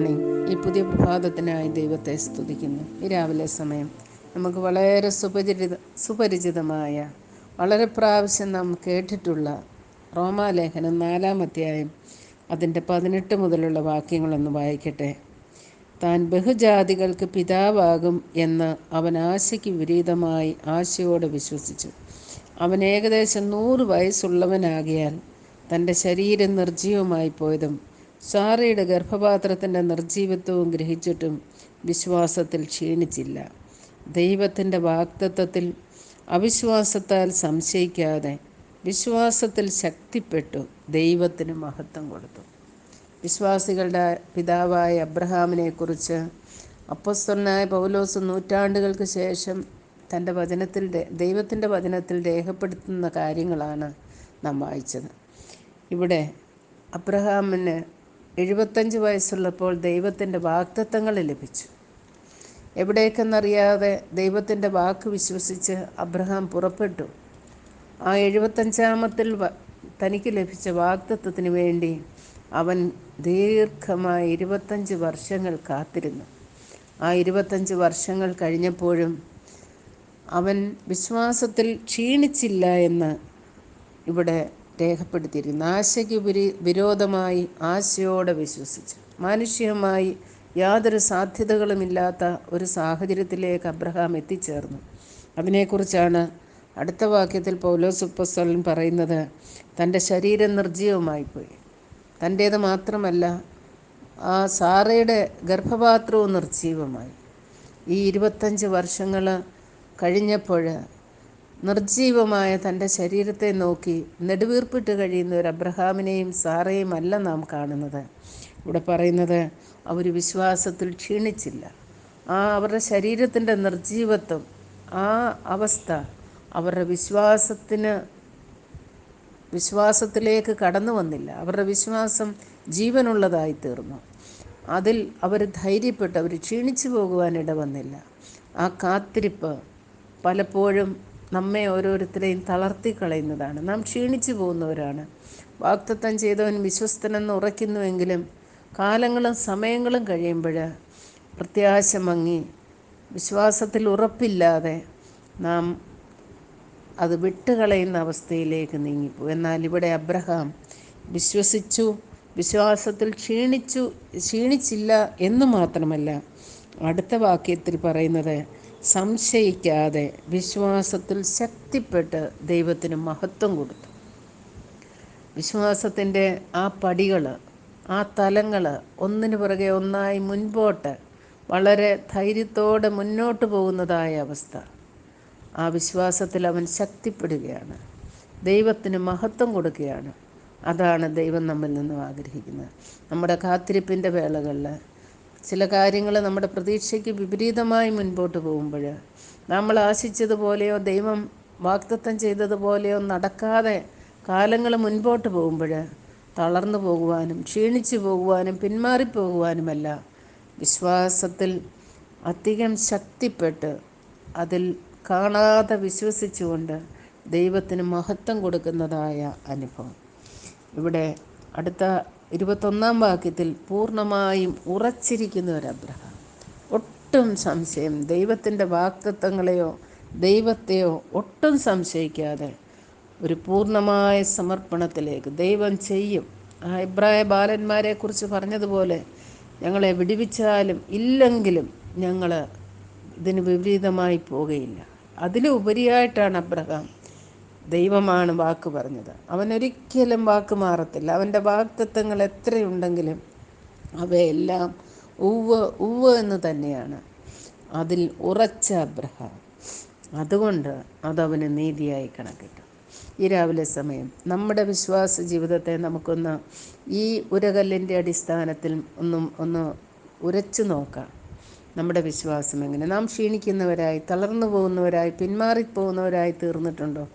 Morning ഈ പുതിയ പ്രഭാതത്തിനായി ദൈവത്തെ സ്തുതിക്കുന്നു. ഈ രാവിലെ സമയം നമുക്ക് വളരെ സുപരിചിത സുപരിചിതമായ വളരെ പ്രാവശ്യം നാം കേട്ടിട്ടുള്ള റോമാലേഖനം നാലാം അധ്യായം അതിന്റെ പതിനെട്ട് മുതലുള്ള വാക്യങ്ങളൊന്ന് വായിക്കട്ടെ. താൻ ബഹുജാതികൾക്ക് പിതാവാകും എന്ന് അവൻ ആശയ്ക്ക് വിപരീതമായി ആശയോടെ വിശ്വസിച്ചു. അവൻ ഏകദേശം നൂറ് വയസ്സുള്ളവനാകിയാൽ തന്റെ ശരീരം നിർജീവമായി പോയതും സാറയുടെ ഗർഭപാത്രത്തിന്റെ നിർജീവത്വവും ഗ്രഹിച്ചിട്ടും വിശ്വാസത്തിൽ ക്ഷീണിച്ചില്ല. ദൈവത്തിന്റെ വാക്തത്വത്തിൽ അവിശ്വാസത്താൽ സംശയിക്കാതെ വിശ്വാസത്തിൽ ശക്തിപ്പെട്ടു ദൈവത്തിന് മഹത്വം കൊടുത്തു. വിശ്വാസികളുടെ പിതാവായ അബ്രഹാമിനെക്കുറിച്ച് അപ്പസ്വനായ പൗലോസ് നൂറ്റാണ്ടുകൾക്ക് ശേഷം തന്റെ വചനത്തിൽ ദൈവത്തിന്റെ വചനത്തിൽ രേഖപ്പെടുത്തുന്ന കാര്യങ്ങളാണ് നാം വായിച്ചത്. ഇവിടെ അബ്രഹാമിന് എഴുപത്തഞ്ച് വയസ്സുള്ളപ്പോൾ ദൈവത്തിന്റെ വാക്തത്വങ്ങൾ ലഭിച്ചു. എവിടേക്കെന്നറിയാതെ ദൈവത്തിന്റെ വാക്ക് വിശ്വസിച്ച് അബ്രഹാം പുറപ്പെട്ടു. ആ എഴുപത്തഞ്ചാമത്തിൽ തനിക്ക് ലഭിച്ച വാക്തത്വത്തിന് വേണ്ടി അവൻ ദീർഘമായ ഇരുപത്തഞ്ച് വർഷങ്ങൾ കാത്തിരുന്നു. ആ ഇരുപത്തഞ്ച് വർഷങ്ങൾ കഴിഞ്ഞപ്പോഴും അവൻ വിശ്വാസത്തിൽ ക്ഷീണിച്ചില്ല എന്ന് ഇവിടെ രേഖപ്പെടുത്തിയിരുന്നു ആശയ്ക്ക് വിരി വിരോധമായി ആശയോടെ വിശ്വസിച്ചു. മാനുഷികമായി യാതൊരു സാധ്യതകളുമില്ലാത്ത ഒരു സാഹചര്യത്തിലേക്ക് അബ്രഹാം എത്തിച്ചേർന്നു. അതിനെക്കുറിച്ചാണ് അടുത്ത വാക്യത്തിൽ പൗലോസ് ഉപ്പസ്വലൻ പറയുന്നത്. തന്റെ ശരീരം നിർജീവമായിപ്പോയി. തന്റേത് മാത്രമല്ല ആ സാറയുടെ ഗർഭപാത്രവും നിർജീവമായി. ഈ ഇരുപത്തഞ്ച് വർഷങ്ങൾ കഴിഞ്ഞപ്പോൾ നിർജീവമായ തന്റെ ശരീരത്തെ നോക്കി നെടുവീർപ്പിട്ട് കഴിയുന്ന ഒരു അബ്രഹാമിനെയും സാറയും അല്ല നാം കാണുന്നത്. ഇവിടെ പറയുന്നത് അവർ വിശ്വാസത്തിൽ ക്ഷീണിച്ചില്ല. ആ അവരുടെ ശരീരത്തിന്റെ നിർജീവത്വം ആ അവസ്ഥ അവരുടെ വിശ്വാസത്തിന് വിശ്വാസത്തിലേക്ക് കടന്നു വന്നില്ല. അവരുടെ വിശ്വാസം ജീവനുള്ളതായി തീർന്നു. അതിൽ അവർ ധൈര്യപ്പെട്ട് അവർ ക്ഷീണിച്ചു പോകുവാനിട വന്നില്ല. ആ കാത്തിരിപ്പ് പലപ്പോഴും നമ്മെ ഓരോരുത്തരെയും തളർത്തി കളയുന്നതാണ്. നാം ക്ഷീണിച്ചു പോകുന്നവരാണ്. വാക്തത്വം ചെയ്തവൻ വിശ്വസ്തനെന്ന് ഉറയ്ക്കുന്നുവെങ്കിലും കാലങ്ങളും സമയങ്ങളും കഴിയുമ്പോൾ പ്രത്യാശ മങ്ങി വിശ്വാസത്തിൽ ഉറപ്പില്ലാതെ നാം അത് വിട്ടുകളയുന്ന അവസ്ഥയിലേക്ക് നീങ്ങിപ്പോ എന്നാൽ ഇവിടെ അബ്രഹാം വിശ്വസിച്ചു വിശ്വാസത്തിൽ ക്ഷീണിച്ചു ക്ഷീണിച്ചില്ല എന്ന് മാത്രമല്ല അടുത്ത വാക്യത്തിൽ പറയുന്നത് സംശയിക്കാതെ വിശ്വാസത്തിൽ ശക്തിപ്പെട്ട് ദൈവത്തിന് മഹത്വം കൊടുത്തു. വിശ്വാസത്തിന്റെ ആ പടികൾ ആ തലങ്ങൾ ഒന്നിനു പുറകെ ഒന്നായി മുൻപോട്ട് വളരെ ധൈര്യത്തോടെ മുന്നോട്ട് പോകുന്നതായ അവസ്ഥ. ആ വിശ്വാസത്തിൽ അവൻ ശക്തിപ്പെടുകയാണ്. ദൈവത്തിന് മഹത്വം കൊടുക്കുകയാണ്. അതാണ് ദൈവം നമ്മിൽ നിന്നും ആഗ്രഹിക്കുന്നത്. നമ്മുടെ കാത്തിരിപ്പിന്റെ വേളകളിൽ ചില കാര്യങ്ങൾ നമ്മുടെ പ്രതീക്ഷയ്ക്ക് വിപരീതമായി മുൻപോട്ട് പോകുമ്പോൾ നമ്മൾ ആശിച്ചതുപോലെയോ ദൈവം വാക്തത്വം ചെയ്തതുപോലെയോ നടക്കാതെ കാലങ്ങൾ മുൻപോട്ട് പോകുമ്പോൾ തളർന്നു പോകുവാനും ക്ഷീണിച്ചു പോകുവാനും പിന്മാറിപ്പോകുവാനുമല്ല. വിശ്വാസത്തിൽ അധികം ശക്തിപ്പെട്ട് അതിൽ കാണാതെ വിശ്വസിച്ചുകൊണ്ട് ദൈവത്തിന് മഹത്വം കൊടുക്കുന്നതായ അനുഭവം. ഇവിടെ അടുത്ത ഇരുപത്തൊന്നാം വാക്യത്തിൽ പൂർണമായും ഉറച്ചിരിക്കുന്ന ഒരു അബ്രഹാം. ഒട്ടും സംശയം ദൈവത്തിന്റെ വാക്തത്വങ്ങളെയോ ദൈവത്തെയോ ഒട്ടും സംശയിക്കാതെ ഒരു പൂർണമായ സമർപ്പണത്തിലേക്ക് ദൈവം ചെയ്യും. ആ ഇബ്രായ ബാലന്മാരെ കുറിച്ച് പറഞ്ഞതുപോലെ ഞങ്ങളെ വിടിവിച്ചാലും ഇല്ലെങ്കിലും ഞങ്ങൾ ഇതിന് വിപരീതമായി പോകുകയില്ല അതിലുപരിയായിട്ടാണ് അബ്രഹാം ദൈവമാണ് വാക്ക് പറഞ്ഞത്. അവനൊരിക്കലും വാക്ക് മാറത്തില്ല. അവന്റെ വാക്തത്വങ്ങൾ എത്രയുണ്ടെങ്കിലും അവയെല്ലാം ഉവ്വ് ഉവ്വ് എന്ന് തന്നെയാണ്. അതിൽ ഉറച്ച അബ്രഹാം. അതുകൊണ്ട് അതവന് നീതിയായി കണക്കിട്ടു. ഈ രാവിലെ സമയം നമ്മുടെ വിശ്വാസ ജീവിതത്തെ നമുക്കൊന്ന് ഈ ഉരകല്ലിന്റെ അടിസ്ഥാനത്തിൽ ഒന്നും ഒന്ന് ഉരച്ചു നോക്കാം. നമ്മുടെ വിശ്വാസം എങ്ങനെ? നാം ക്ഷീണിക്കുന്നവരായി തളർന്നു പോകുന്നവരായി പിന്മാറിപ്പോകുന്നവരായി തീർന്നിട്ടുണ്ടോ?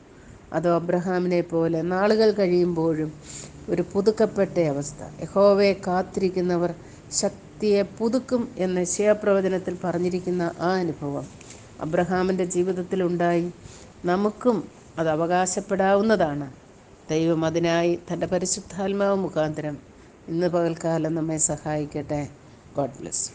അതോ അബ്രഹാമിനെ പോലെ നാളുകൾ കഴിയുമ്പോഴും ഒരു പുതുക്കപ്പെട്ട അവസ്ഥ. യഹോവയെ കാത്തിരിക്കുന്നവർ ശക്തിയെ പുതുക്കും എന്ന ശിവപ്രവചനത്തിൽ പറഞ്ഞിരിക്കുന്ന ആ അനുഭവം അബ്രഹാമിന്റെ ജീവിതത്തിലുണ്ടായി നമുക്കും അത് അവകാശപ്പെടാവുന്നതാണ്. ദൈവം അതിനായി തന്റെ പരിശുദ്ധാത്മാവ് മുഖാന്തരം ഇന്ന് പകൽക്കാലം നമ്മെ സഹായിക്കട്ടെ. God bless